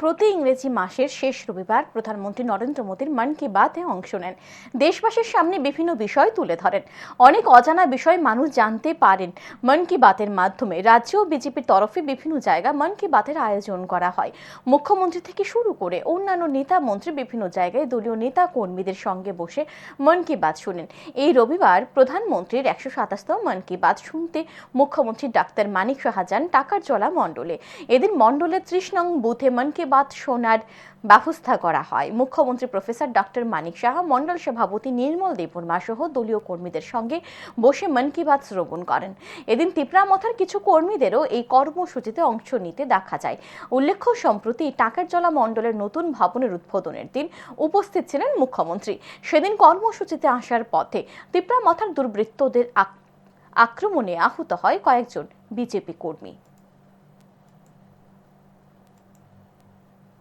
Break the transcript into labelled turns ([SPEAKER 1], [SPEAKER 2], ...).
[SPEAKER 1] প্রতি ইংরেজি মাসের শেষ রবিবার প্রধানমন্ত্রী নরেন্দ্র মোদীর মন কি বাতে অংশ নেন। দেশবাসীর সামনে বিভিন্ন বিষয় তুলে ধরেন। অনেক অজানা বিষয় মানুষ জানতে পারেন মন কি বাতের মাধ্যমে। রাজ্য ও বিজেপির তরফে বিভিন্ন জায়গা মন কি বাতের আয়োজন করা হয়। মুখ্যমন্ত্রী থেকে শুরু করে অন্যান্য নেতা মন্ত্রী বিভিন্ন জায়গায় দলীয় নেতা কর্মীদের সঙ্গে বসে মন কি বাত শুনেন। এই রবিবার প্রধানমন্ত্রীর একশো সাতাশতম মন কি বাত শুনতে মুখ্যমন্ত্রী ডাক্তার মানিক সাহাজান টাকার জলা মণ্ডলে। এদিন মণ্ডলের ত্রিশ নং বুথে মন কি বাত শোনার ব্যবস্থা করা হয়। মুখ্যমন্ত্রী প্রফেসর ডক্টর মানিক সাহা মণ্ডল সভাপতি নির্মল দেববর্মা সহ দলীয় কর্মীদের সঙ্গে বসে মন কি বাত শ্রবণ করেন। এদিন তিপ্রামথার কিছু কর্মীদেরও এই কর্মসূচিতে অংশ নিতে দেখা যায়। উল্লেখ্য, সম্প্রতি টাকার জলা মণ্ডলের নতুন ভবনের উদ্বোধনের দিন উপস্থিত ছিলেন মুখ্যমন্ত্রী। সেদিন কর্মসূচিতে আসার পথে তিপ্রামথার দুর্বৃত্তদের আক- আক্রমণে আহত হয় কয়েকজন বিজেপি কর্মী।